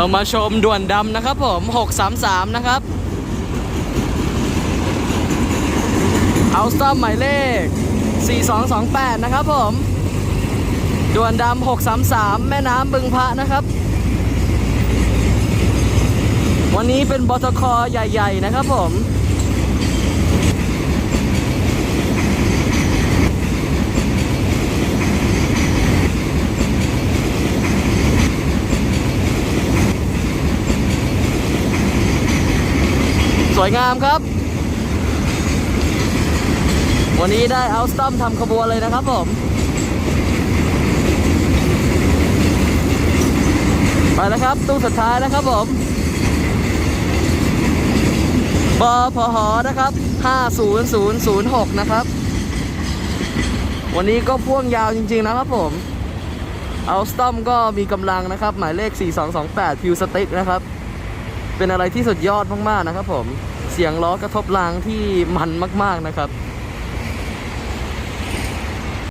เรามาชมด่วนดำนะครับผม 633 นะครับ เอาซ่อมหมายเลข 4228 นะครับผม ด่วนดำ633 แม่น้ำบึงพระนะครับ วันนี้เป็นบทคใหญ่ ๆ นะครับผม สวยงามครับ วันนี้ได้เอาสตอมทำขบวนเลยนะครับผมไปแล้วครับตู้สุดท้ายแล้วครับผมบพหนะครับ 50006 นะครับ วันนี้ก็พ่วงยาวจริง ๆ นะครับผม เอาสตอมก็มีกำลังนะครับ หมายเลข 4228 พิวสติ๊กนะครับ เป็นอะไรที่สุดยอดมากๆนะครับผมเสียงล้อกระทบรางที่มันมากๆนะครับ